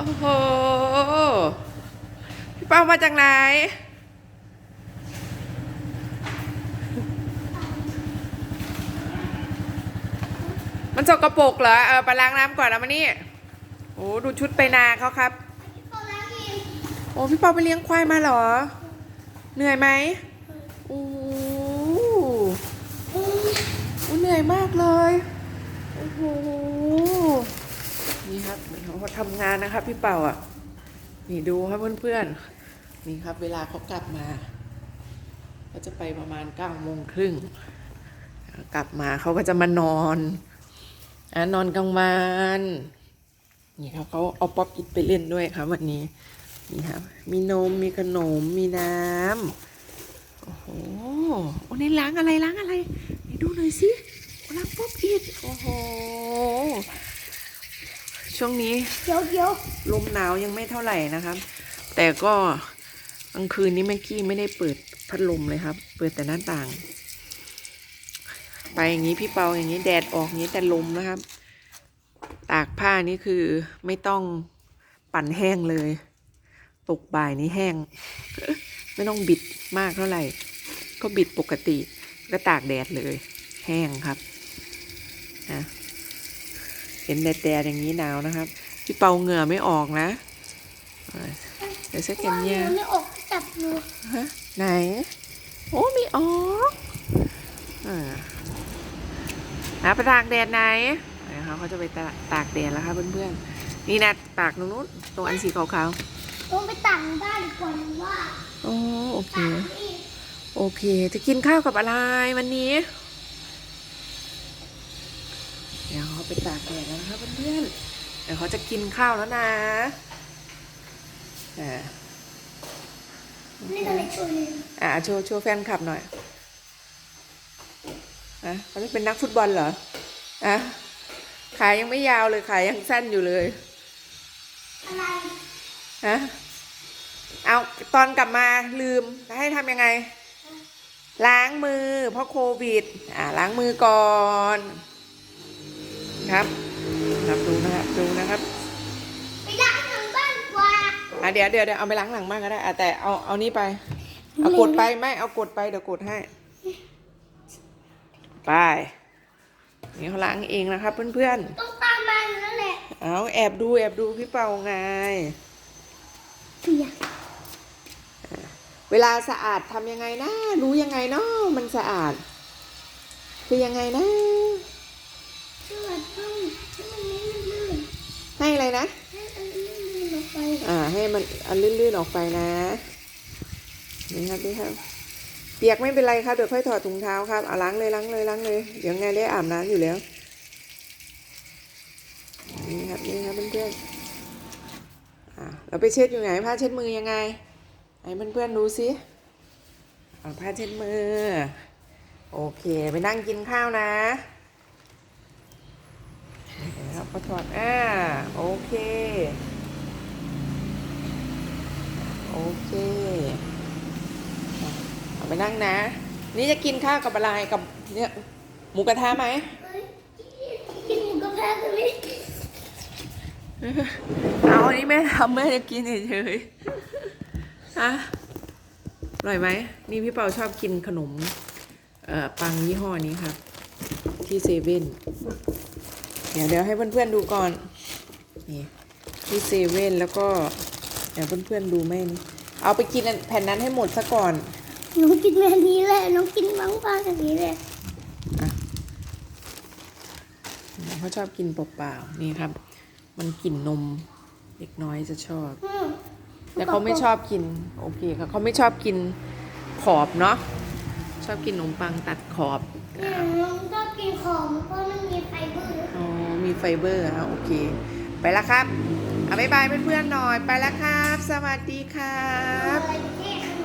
โอ้โห พี่เป้ามาจากไหน มันสกรปรกเหรอ เออไปล้างน้ำก่อนแล้วมานี่ โอ้ดูชุดไปนาเขาครับ โอ้พี่เปาไปเลี้ยงควายมาเหรอ เหนื่อยไหมโอ้โหเหนื่อยมากเลย โอ้โห นี่ครับเขาทำงานนะครับ พี่เป่าอะ นี่ดูครับเพื่อนๆ นี่ครับ เวลาเขากลับมาเขาจะไปประมาณเก้าโมงครึ่ง กลับมาเขาก็จะมานอนอ่นอนกลางวันนี่ครับเขาเอาป๊อปอิดไปเล่นด้วยครับ วันนี้นี่ครับ มีนมมีขนมมีน้ำโอ้โหโอ้นี่ล้างอะไรล้างอะไรไหนดูหน่อยสิล้างป๊อปอิดโอ้โห ช่วงนี้เดี๋ยวเดี๋ยวลมหนาวยังไม่เท่าไหร่นะครับ แต่ก็กลางคืนนี้แม่กี้ไม่ได้เปิดพัดลมเลยครับ เปิดแต่หน้าต่าง ไปอย่างนี้พี่เปาอย่างนี้แดดออกอย่างนี้แต่ลมนะครับ ตากผ้านี่คือไม่ต้องปั่นแห้งเลย ตกบ่ายนี้แห้ง ไม่ต้องบิดมากเท่าไหร่ ก็บิดปกติก็ตากแดดเลย แห้งครับนะ เห็นแดดแดดๆอย่างนี้หนาวนะครับ พี่เปาเหงื่อไม่ออกนะเออเดี๋ยวเช็คกันเนี่ยว่าหไม่ออกจับหนูฮะไหน โอ้มีออกอ่านะไปตากแดดไหนนะคะเขาจะไปตากตากแดดแล้วค่ะเพื่อนๆ นี่นะตากตรงนู้นตรงอันสีขาวต้องไปต่างบ้านดีกว่าหนูว่าๆโอ้โอเคต่างนี่โอเค จะกินข้าวกับอะไรวันนี้ เดี๋ยวเขา ไปตากแดดแล้วนะคะเพื่อนๆเดี๋ยวเขาจะกินข้าวแล้วนะอ่านี่ก็เลยช่วยเลยอ่าโชว์โชว์แฟนคลับหน่อยอะเขาไม่เป็นนักฟุตบอลเหรออะขายยังไม่ยาวเลยขายยังสั้นอยู่เลยอะไรฮะเอาตอนกลับมาลืมให้ทำยังไง ล้างมือเพราะโควิด อ่าล้างมือก่อน ครับครับดูนะครับดูนะครับไปล้างทางบ้านดีกว่าอะเดี๋ยวเดี๋ยวเดี๋ยวเอาไปล้างหลังบ้างก็ได้อะแต่เอาเอานี่ไปเอากดไปไม่เอากดไปเดี๋ยวกดให้ไปนี่เขาล้างเองนะครับเพื่อนต้องตามมาอยู่นั่นแหละๆเอาแอบดูแอบดูพี่เปาไงเปียกเวลาสะอาดทำยังไงนะ รู้ยังไงเนาะมันสะอาด คือยังไงนะ ให้อะไรนะ ให้มันไม่ลื่นลงไปอ่า ให้มันอันลื่นๆออกไปนะ นี่ครับนี่ครับเปียกไม่เป็นไรครับเดี๋ยวค่อยถอดถุงเท้าครับเอาล้างเลยล้างเลยล้างเลย เดี๋ยวไงได้อาบน้ำอยู่แล้ว นี่ครับนี่ครับเพื่อนๆอ่าเราไปเช็ดอยู่ไหนผ้าเช็ดมือยังไงให้เพื่อนๆดูสิเอาผ้าเช็ดมือ โอเค ไปนั่งกินข้าวนะเดี๋ยวครับ ก็ถอดอ่าโอเค โอเคอะเอาไปนั่งนะ นี่จะกินข้าวกับอะไรกับเนี่ยหมูกระทะไหมเฮ้ยกินหมูกระทะกันเลยเอาอันนี้แม่ทำแม่จะกินเฉยๆฮะอร่อยไหม นี่พี่เปาชอบกินขนมเอ่อปังยี่ห้อนี้ครับ ที่เซเว่น เดี๋ยวเดี๋ยวให้เพื่อนๆดูก่อน นี่ที่เซเว่นแล้วก็ เดี๋ยวเพื่อนๆดูแม่นเอาไปกินอันแผ่นนั้นให้หมดซะก่อน หนูกินแบบนี้แหละหนูกินบางบ้านแบบนี้แหละเขาชอบกินเปล่าๆนี่ครับ มันกลิ่นนม เด็กน้อยจะชอบอืมแต่เขาไม่ชอบกิน โอเคค่ะเขาไม่ชอบกินขอบเนาะชอบกินขนมปังตัดขอบเนี่ยน้องชอบกินของเพราะมันมีไฟเบอร์อ๋อมี ไฟเบอร์นะโอเค ไปแล้วครับเอาบ๊ายบายเพื่อนๆหน่อย ไปแล้วครับ สวัสดีครับ